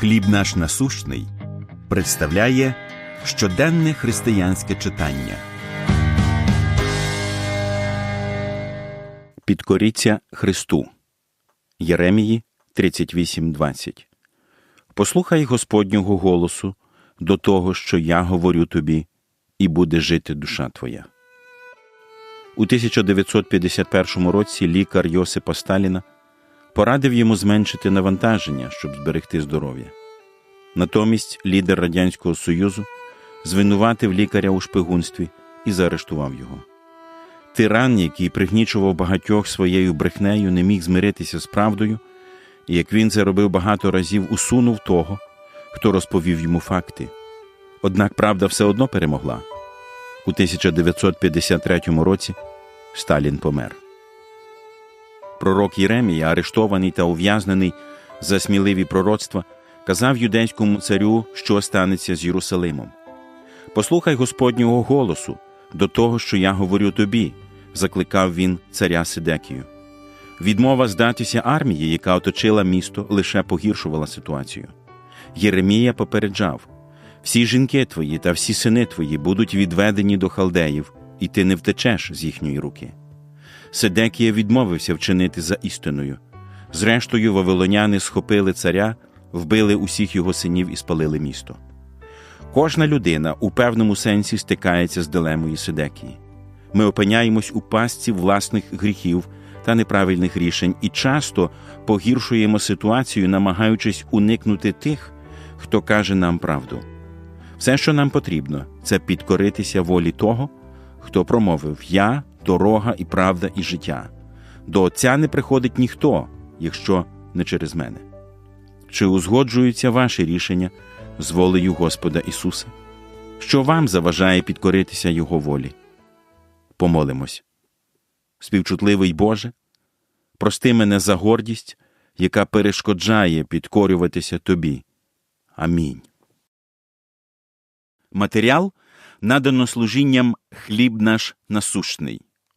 Хліб наш насущний представляє щоденне християнське читання. Підкоріться Христу. Єремії 38.20 Послухай Господнього голосу до того, що я говорю тобі, і буде жити душа твоя. У 1951 році лікар Йосипа Сталіна порадив йому зменшити навантаження, щоб зберегти здоров'я. Натомість лідер Радянського Союзу звинуватив лікаря у шпигунстві і заарештував його. Тиран, який пригнічував багатьох своєю брехнею, не міг змиритися з правдою, і як він це робив багато разів, усунув того, хто розповів йому факти. Однак правда все одно перемогла. У 1953 році Сталін помер. Пророк Єремія, арештований та ув'язнений за сміливі пророцтва, казав юдейському царю, що станеться з Єрусалимом. Послухай Господнього голосу до того, що я говорю тобі, закликав він царя Сидекію. Відмова здатися армії, яка оточила місто, лише погіршувала ситуацію. Єремія попереджав всі жінки твої та всі сини твої будуть відведені до халдеїв, і ти не втечеш з їхньої руки. Сидекія відмовився вчинити за істиною. Зрештою, вавилоняни схопили царя, вбили усіх його синів і спалили місто. Кожна людина у певному сенсі стикається з дилемою Сидекії. Ми опиняємось у пастці власних гріхів та неправильних рішень і часто погіршуємо ситуацію, намагаючись уникнути тих, хто каже нам правду. Все, що нам потрібно, це підкоритися волі того, хто промовив Я дорога і правда, і життя. До Отця не приходить ніхто, якщо не через мене. Чи узгоджуються ваші рішення з волею Господа Ісуса? Що вам заважає підкоритися Його волі? Помолимось. Співчутливий Боже, прости мене за гордість, яка перешкоджає підкорюватися Тобі. Амінь. Матеріал надано служінням хліб наш насущний.